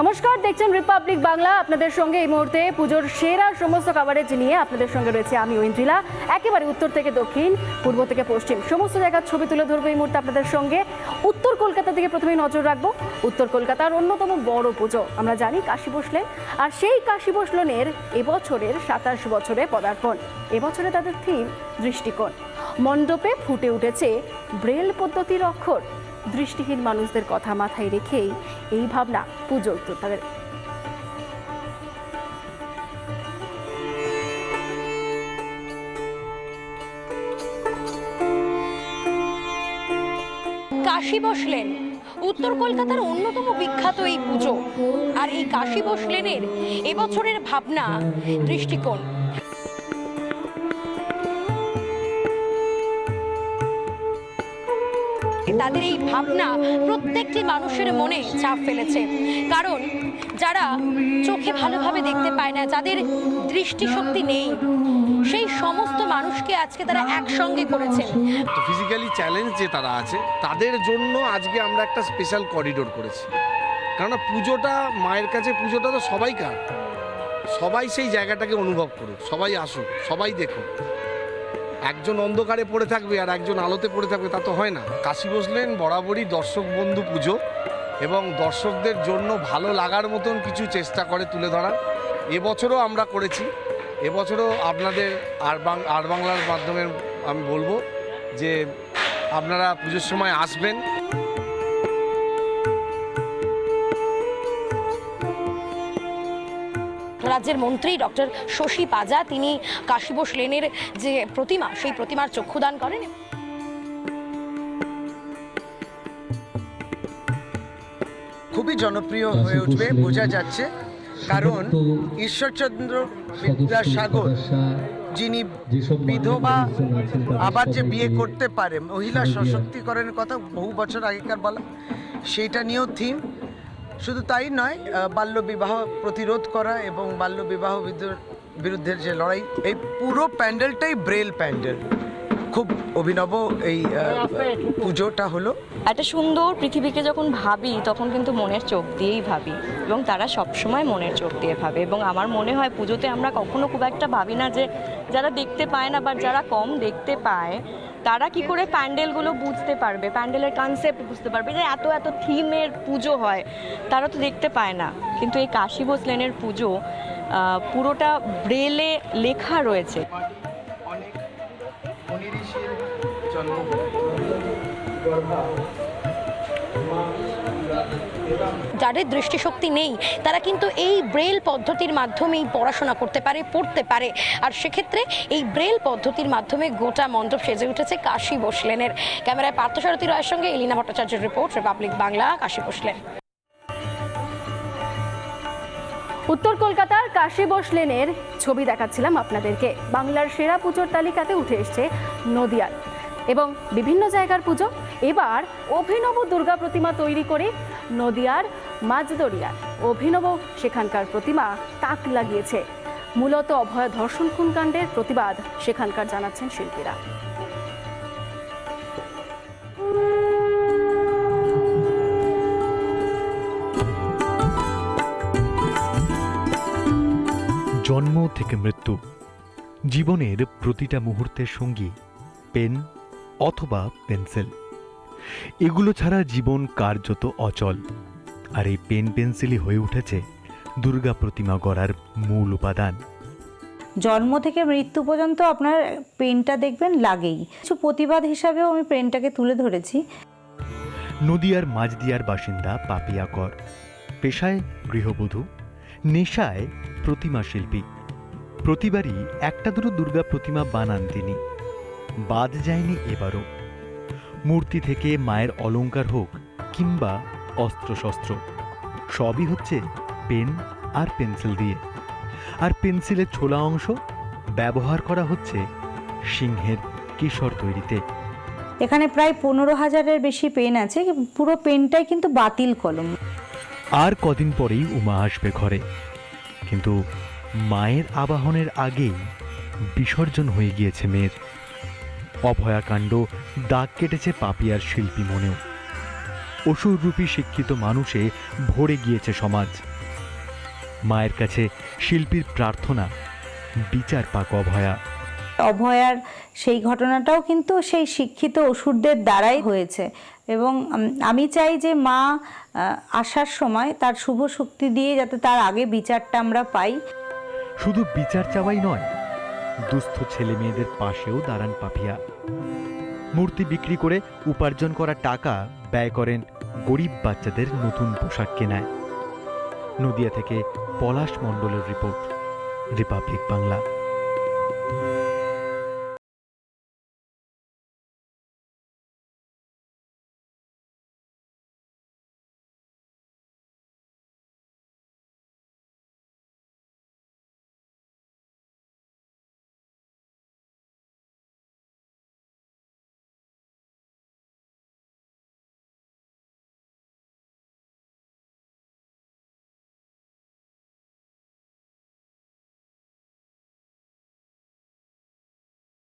নমস্কার, দেখছেন রিপাবলিক বাংলা আপনাদের সঙ্গে এই মুহূর্তে পুজোর সেরা সমস্ত কাভারেজ নিয়ে আপনাদের সঙ্গে রয়েছে আমি ঐন্দ্রিলা। একেবারে উত্তর থেকে দক্ষিণ, পূর্ব থেকে পশ্চিম, সমস্ত জায়গার ছবি তুলে ধরবো এই মুহূর্তে আপনাদের সঙ্গে। উত্তর কলকাতা থেকে প্রথমে নজর রাখব। উত্তর কলকাতার অন্যতম বড় পুজো, আমরা জানি কাশী বসলেন। আর সেই কাশী বসলনের এবছরের সাতাশ বছরে পদার্পণ। এবছরে তাদের থিম দৃষ্টিকোণ। মণ্ডপে ফুটে উঠেছে ব্রেল পদ্ধতির অক্ষর। দৃষ্টিহীন মানুষদের কথা মাথায় রেখেই এই ভাবনা পুজোর তাদের কাশী বসলেন। উত্তর কলকাতার অন্যতম বিখ্যাত এই পুজো। আর এই কাশী বসলেনের এবছরের ভাবনা দৃষ্টিকোণ। তাদের এই ভাবনা প্রত্যেকটি মানুষের মনে চাপ ফেলেছে। কারণ যারা চোখে ভালোভাবে দেখতে পায় না, যাদের দৃষ্টিশক্তি নেই, সেই সমস্ত মানুষকে আজকে তারা একসঙ্গে করেছেন। তো ফিজিক্যালি চ্যালেঞ্জ যে তারা আছে, তাদের জন্য আজকে আমরা একটা স্পেশাল করিডোর করেছি। কেননা পুজোটা, মায়ের কাছে পুজোটা তো সবাই সবাইকার সবাই সেই জায়গাটাকে অনুভব করুক, সবাই আসুক, সবাই দেখুক। একজন অন্ধকারে পড়ে থাকবে আর একজন আলোতে পড়ে থাকবে, তা তো হয় না। কাশি বসলেন, বরাবরই দর্শক বন্ধু পুজো এবং দর্শকদের জন্য ভালো লাগার মতন কিছু চেষ্টা করে তুলে ধরার এবছরও আমরা করেছি। এবছরও আপনাদের আর বাং, আর বাংলার মাধ্যমে আমি বলব যে আপনারা পুজোর সময় আসবেন। রাজ্যের মন্ত্রী ডক্টর শশী পাজা তিনি কাশীবোস লেনের যে প্রতিমা সেই প্রতিমার চক্ষুদান করেন। খুবই জনপ্রিয় হয়ে উঠবে বোঝা যাচ্ছে। কারণ ঈশ্বরচন্দ্র বিদ্যাসাগর যিনি বিধবা আবার যে বিয়ে করতে পারে মহিলা সশক্তিকরণের কথা বহু বছর আগেকার বলা সেইটা নিয়েও থিম শুধু তাই নয় বাল্যবিবাহ প্রতিরোধ করা এবং বাল্যবিবাহ বিরুদ্ধে যে লড়াই, এই পুরো প্যান্ডেলটাই ব্রেল প্যান্ডেল। খুব অভিনব এই পুজোটা হলো। একটা সুন্দর পৃথিবীকে যখন ভাবি, তখন কিন্তু মনের চোখ দিয়েই ভাবি। এবং তারা সবসময় মনের চোখ দিয়ে ভাবে। এবং আমার মনে হয় পুজোতে আমরা কখনো খুব একটা ভাবি না যে, যারা দেখতে পায় না বা যারা কম দেখতে পায়, তারা কি করে প্যান্ডেলগুলো বুঝতে পারবে? প্যান্ডেলের কনসেপ্ট বুঝতে পারবে যে, এত এত থিমের পুজো হয়। তারা তো দেখতে পায় না। কিন্তু এই কাশী ভোসলেনের পুজো পুরোটা ব্রেলে লেখা রয়েছে। মনি ঋষির যাদের দৃষ্টিশক্তি নেই, তারা কিন্তু এই ব্রেল পদ্ধতির মাধ্যমেই পড়াশোনা করতে পারে, পড়তে পারে। আর সেক্ষেত্রে এই ব্রেল পদ্ধতির মাধ্যমে গোটা মণ্ডপ সেজে উঠেছে কাশী বসলেনের। ক্যামেরায় পার্থসারথী রায়ের সঙ্গে এলিনা ভট্টাচার্যের রিপোর্ট, রিপাবলিক বাংলা, কাশী বসলেন। উত্তর কলকাতার কাশী বসলেনের ছবি দেখাচ্ছিলাম আপনাদেরকে। বাংলার সেরা পুজোর তালিকাতে উঠে এসছে নদিয়ার। এবং বিভিন্ন জায়গার পুজো। এবার অভিনব দুর্গা প্রতিমা তৈরি করে নদিয়ার মাঝদরিয়ার অভিনব সেখানকার প্রতিমা তাক লাগিয়েছে। মূলত অভয় ধর্ষণ খুনকাণ্ডের প্রতিবাদ সেখানকার জানাচ্ছেন শিল্পীরা। জন্ম থেকে মৃত্যু। জীবনের প্রতিটা মুহূর্তের সঙ্গী পেন অথবা পেন্সিল। এগুলো ছাড়া জীবন কার্যত অচল। আর এই পেন পেন্সিলই হয়ে উঠেছে দুর্গা প্রতিমা গড়ার মূল উপাদান। জন্ম থেকে মৃত্যু পর্যন্ত আপনার পেনটা দেখবেন লাগেই। কিছু প্রতিবাদ হিসাবেও আমি পেনটাকে তুলে ধরেছি। নদিয়ার মাঝদিয়ার বাসিন্দা পাপিয়া কর। পেশায় গৃহবধূ। নেশায় প্রতিমা শিল্পী। প্রতিবারই একটা দুটো দুর্গা প্রতিমা বানান তিনি। বাদ যায়নি এবারও। মূর্তি থেকে মায়ের অলংকার হোক কিংবা অস্ত্রশস্ত্র, সবই হচ্ছে পেন আর পেন্সিল দিয়ে। আর পেন্সিলের ছোলা অংশ ব্যবহার করা হচ্ছে সিংহের কিশোর তৈরিতে। এখানে প্রায় পনেরো হাজারের বেশি পেন আছে, পুরো পেনটাই কিন্তু বাতিল কলম। আর কদিন পরেই উমা আসবে ঘরে। কিন্তু মায়ের আবাহনের আগেই বিসর্জন হয়ে গিয়েছে মেয়ের। অভয়াকাণ্ড দাগ কেটেছে পাপিয়ার শিল্পী মনেও। অসুররূপী শিক্ষিত মানুষে ভরে গিয়েছে সমাজ। মায়ের কাছে শিল্পীর প্রার্থনা, বিচার পাক অভয়া। অভয়ার সেই ঘটনাটাও কিন্তু সেই শিক্ষিত অসুরদের দ্বারাই হয়েছে। এবং আমি চাই যে মা আসার সময় তার শুভ শক্তি দিয়ে যাতে তার আগে বিচারটা আমরা পাই। শুধু বিচার চাওয়াই নয়, দুস্থ ছেলে মেয়েদের পাশেও দাঁড়ান পাপিয়া। মূর্তি বিক্রি করে উপার্জন করা টাকা ব্যয় করেন গরিব বাচ্চাদের নতুন পোশাক কেনায়। নদিয়া থেকে পলাশ মণ্ডলের রিপোর্ট, রিপাবলিক বাংলা।